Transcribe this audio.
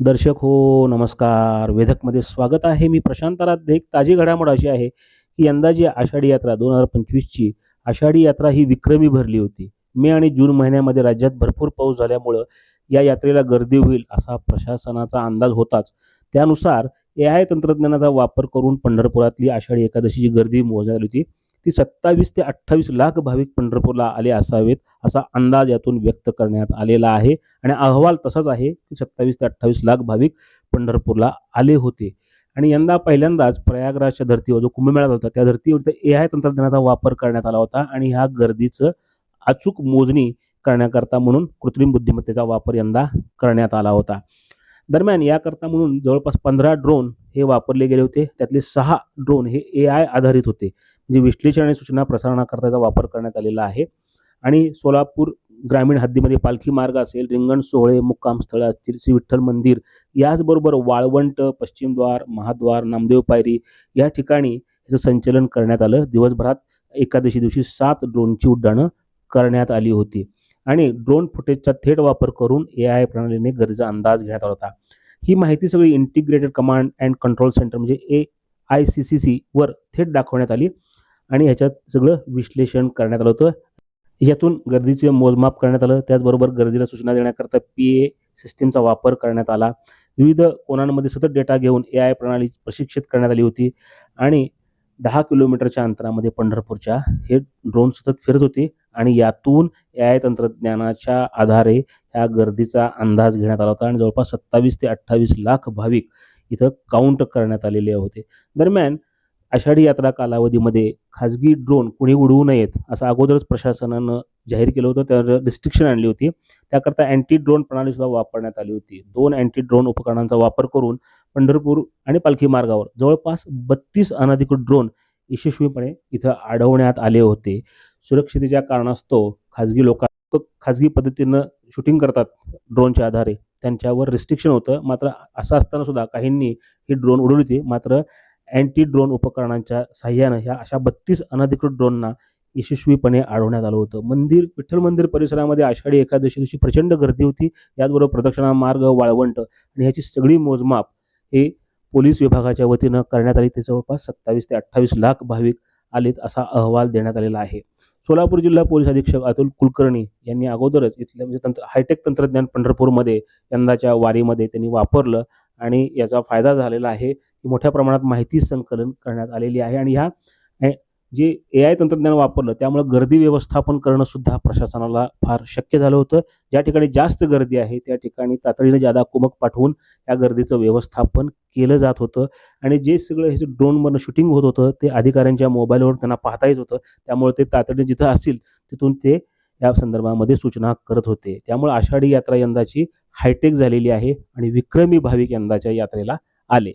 दर्शक हो नमस्कार. वेधकमध्ये स्वागत आहे. मी प्रशांत आराध्य. एक ताजी घडामोड अशी आहे की यंदाची आषाढी यात्रा दोन हजार पंचवीसची आषाढी यात्रा ही विक्रमी भरली होती. मे आणि जून महिन्यामध्ये राज्यात भरपूर पाऊस झाल्यामुळं या यात्रेला गर्दी होईल असा प्रशासनाचा अंदाज होताच. त्यानुसार ए आय तंत्रज्ञानाचा वापर करून पंढरपुरातली आषाढी एकादशीची गर्दी मोजण्यात आली होती. ती सत्तावीस ते अठ्ठावीस लाख भाविक पंढरपूरला आले असावेत असा अंदाज यातून व्यक्त करण्यात आलेला आहे. आणि अहवाल तसाच आहे की सत्तावीस ते अठ्ठावीस लाख भाविक पंढरपूरला आले होते. आणि यंदा पहिल्यांदाच प्रयागराजच्या धर्तीवर जो कुंभमेळा होता त्या धर्तीवर ए आय तंत्रज्ञानाचा वापर करण्यात आला होता आणि ह्या गर्दीचं अचूक मोजणी करण्याकरता म्हणून कृत्रिम बुद्धिमत्तेचा वापर यंदा करण्यात आला होता. दरम्यान याकरता म्हणून जवळपास पंधरा ड्रोन हे वापरले गेले होते. त्यातले सहा ड्रोन हे ए आय आधारित होते. जी विश्लेषण आणि सूचना प्रसारणाकरताचा वापर करण्यात आलेला आहे. आणि सोलापूर ग्रामीण हद्दीमध्ये पालखी मार्ग असेल रिंगण सोहळे मुक्काम स्थळं असतील श्री विठ्ठल मंदिर याचबरोबर वाळवंट पश्चिमद्वार महाद्वार नामदेव पायरी या ठिकाणी याचं संचलन करण्यात आलं. दिवसभरात एकादशी दिवशी सात ड्रोनची उड्डाणं करण्यात आली होती. आणि ड्रोन फुटेजचा थेट वापर करून ए आय प्रणालीने गरजेचा अंदाज घेण्यात आला होता. ही माहिती सगळी integrated command and control center म्हणजे ए आय सी सी सीवर थेट दाखवण्यात आली. आणि ह्याच्यात सगळं विश्लेषण करण्यात आलं होतं. यातून गर्दीचे मोजमाप करण्यात आलं. त्याचबरोबर गर्दीला सूचना देण्याकरता पी ए सिस्टीमचा वापर करण्यात आला. विविध कोणांमध्ये सतत डेटा घेऊन ए आय प्रणाली प्रशिक्षित करण्यात आली होती. आणि दहा किलोमीटरच्या अंतरामध्ये पंढरपूरच्या हे ड्रोन सतत फिरत होते. आणि यातून ए आय तंत्रज्ञानाच्या आधारे ह्या गर्दीचा अंदाज घेण्यात आला होता. आणि जवळपास सत्तावीस ते अठ्ठावीस लाख भाविक इथं काउंट करण्यात आलेले होते. दरम्यान आषाढी यात्रा कालावधीमध्ये खाजगी ड्रोन कुणी उडवू नयेत असं अगोदरच प्रशासनानं जाहीर केलं होतं. त्यावर रिस्ट्रिक्शन आणली होती. त्याकरता अँटी ड्रोन प्रणालीसुद्धा वापरण्यात आली होती. दोन अँटी ड्रोन उपकरणांचा वापर करून पंढरपूर आणि पालखी मार्गावर जवळपास बत्तीस अनधिकृत ड्रोन यशस्वीपणे इथं अडवण्यात आले होते. सुरक्षितेच्या कारणास्तव खाजगी लोक खाजगी पद्धतीनं शूटिंग करतात ड्रोनच्या आधारे. त्यांच्यावर रिस्ट्रिक्शन होतं. मात्र असं असताना सुद्धा काहींनी ही ड्रोन उडवली होती. मात्र अँटी ड्रोन उपकरणांच्या साह्यानं ह्या अशा बत्तीस अनधिकृत ड्रोनना यशस्वीपणे आढळण्यात आलं होतं. मंदिर विठ्ठल मंदिर परिसरामध्ये आषाढी एकादशी दिवशी प्रचंड गर्दी होती. याचबरोबर प्रदक्षिणा मार्ग वाळवंट आणि ह्याची सगळी मोजमाप हे पोलीस विभागाच्या वतीनं करण्यात आली. ते जवळपास सत्तावीस ते अठ्ठावीस लाख भाविक आलेत असा अहवाल देण्यात आलेला आहे. सोलापूर जिल्हा पोलीस अधीक्षक अतुल कुलकर्णी यांनी अगोदरच इथल्या म्हणजे तंत्र हायटेक तंत्रज्ञान पंढरपूरमध्ये यंदाच्या वारीमध्ये त्यांनी वापरलं आणि याचा फायदा झालेला आहे की मोठ्या प्रमाणात माहिती संकलन करण्यात आलेली आहे. आणि ह्या जे ए आय तंत्रज्ञान वापरलं त्यामुळे गर्दी व्यवस्थापन करणं सुद्धा प्रशासनाला फार शक्य झालं होतं. ज्या ठिकाणी जास्त गर्दी आहे त्या ठिकाणी तातडीने जादा कुमक पाठवून या गर्दीचं व्यवस्थापन केलं जात होतं. आणि जे सगळं हे ड्रोनमधनं शूटिंग होत होतं ते अधिकाऱ्यांच्या मोबाईलवर त्यांना पाहता येत होतं. त्यामुळे ते तातडीने जिथं असतील तिथून ते या संदर्भामध्ये सूचना करत होते. त्यामुळे आषाढी यात्रा यंदाची हायटेक झालेली आहे आणि विक्रमी भाविक यंदाच्या यात्रेला आले.